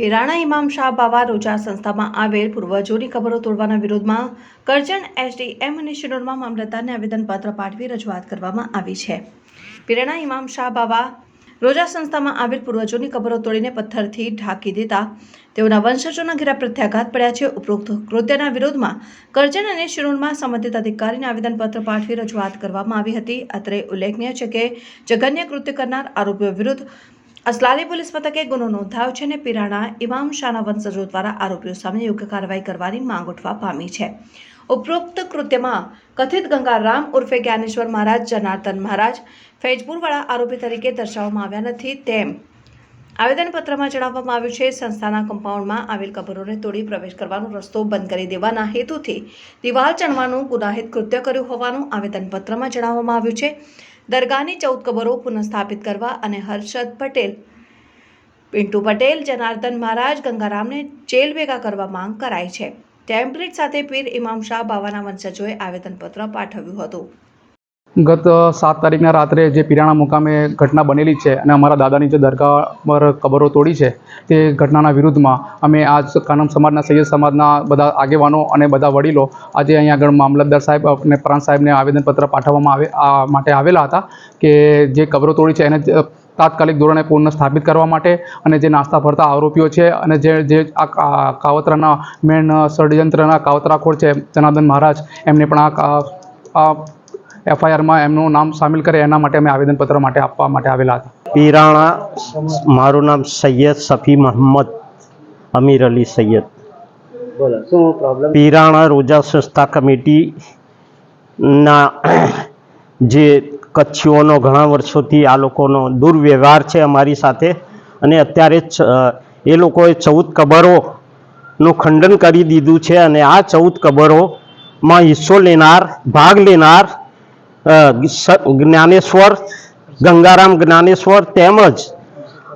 ફેરાણા ઇમામ શાહ બાવા રોજા સંસ્થામાં આવેલ પૂર્વજોની કબરો તોડવાના વિરોધમાં કરજણ એસડીએમ અને શિનોરમાં મામલતદારને આવેદનપત્ર પાઠવી રજૂઆત કરવામાં આવી છે. ફેરાણા ઇમામ શાહ બાવા રોજા સંસ્થામાં આવેલ પૂર્વજોની કબરો તોડીને પથ્થરથી ઢાંકી દેતા તેઓના વંશજોના ઘેરા પ્રત્યાઘાત પડ્યા છે. ઉપરોક્ત કૃત્યના વિરોધમાં કરજણ અને શિરોણમાં સંબંધિત અધિકારીને આવેદનપત્ર પાઠવી રજૂઆત કરવામાં આવી હતી. અત્રે ઉલ્લેખનીય છે કે જઘન્ય કૃત્ય કરનાર આરોપીઓ વિરુદ્ધ અસલાલી પોલીસ મથકે ગુનો નોંધાયો છે અને પિરાણા ઇમામ શાહના વંશજો દ્વારા આરોપીઓ સામે યોગ્ય કાર્યવાહી કરવાની માંગ ઉઠવા પામી છે. ઉપરોક્ત કૃત્યમાં કથિત ગંગારામ ઉર્ફે જ્ઞાનેશ્વર મહારાજ, જનાર્દન મહારાજ, ફૈજપુરવાળા આરોપી તરીકે દર્શાવવામાં આવ્યા નથી તેમ આવેદનપત્રમાં જણાવવામાં આવ્યું છે, સંસ્થાના કમ્પાઉન્ડમાં આવેલ કબરોને તોડી પ્રવેશ કરવાનો રસ્તો બંધ કરી દેવાના હેતુથી દિવાલ ચણવાનું ગુનાહિત કૃત્ય કર્યું હોવાનું આવેદનપત્રમાં જણાવવામાં આવ્યું છે. દરગાહની ચૌદ કબરો પુનઃસ્થાપિત કરવા અને હર્ષદ પટેલ, પિન્ટુ પટેલ, જનાર્દન મહારાજ, ગંગારામને જેલ ભેગા કરવા માંગ કરાઈ છે. ટેમ્પલેટ સાથે પીર ઇમામ શાહ બાવાના વંશજોએ આવેદનપત્ર પાઠવ્યું હતું. ગત સાત તારીખના રાત્રે જે પિરાણા મુકામે ઘટના બનેલી છે અને અમારા દાદાની જે દરગાહ પર કબરો તોડી છે, તે ઘટનાના વિરુદ્ધમાં અમે આજ કાનમ સમાજના, સૈયદ સમાજના બધા આગેવાનો અને બધા વડીલો આજે અહીંયા આગળ મામલતદાર સાહેબ અને પ્રાંત સાહેબને આવેદનપત્ર પાઠવવામાં આવે, આ માટે આવેલા હતા કે જે કબરો તોડી છે એને તાત્કાલિક ધોરણે પુનઃ સ્થાપિત કરવા માટે અને જે નાસ્તા ફરતા આરોપીઓ છે અને જે જે આ કાવતરાના મેન ષડયંત્રના કાવતરાખોર છે જનાર્દન મહારાજ, એમને પણ આ એફઆઈઆરમાં એમનું નામ સામેલ કરે એના માટે અમે આવેદનપત્ર માટે આપવા માટે આવેલા હતા. પીરાણા મારું નામ સૈયદ સફી મોહમ્મદ અમીર અલી સૈયદ. બોલો પીરાણા રોજા સંસ્થા કમિટીના જે કચ્છીઓનો ઘણા વર્ષોથી આ લોકોનો દુર્વ્યવહાર છે અમારી સાથે અને અત્યારે એ લોકોએ ચૌદ કબરોનું ખંડન કરી દીધું છે અને આ ચૌદ કબરોમાં હિસ્સો લેનાર ભાગ લેનાર જ્ઞાનેશ્વર, ગંગારામ જ્ઞાનેશ્વર તેમજ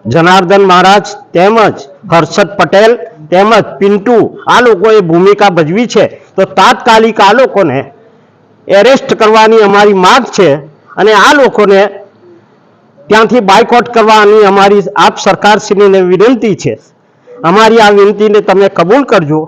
જનાર્દન મહારાજ તેમજ હર્ષદ પટેલ તેમજ પિન્ટુ, આ લોકોએ ભૂમિકા ભજવી છે. તો તાત્કાલિક આ લોકોને એરેસ્ટ કરવાની અમારી માગ છે અને આ લોકોને ત્યાંથી બાયકોટ કરવાની અમારી આપ સરકારશ્રીને વિનંતી છે. અમારી આ વિનંતીને તમે કબૂલ કરજો.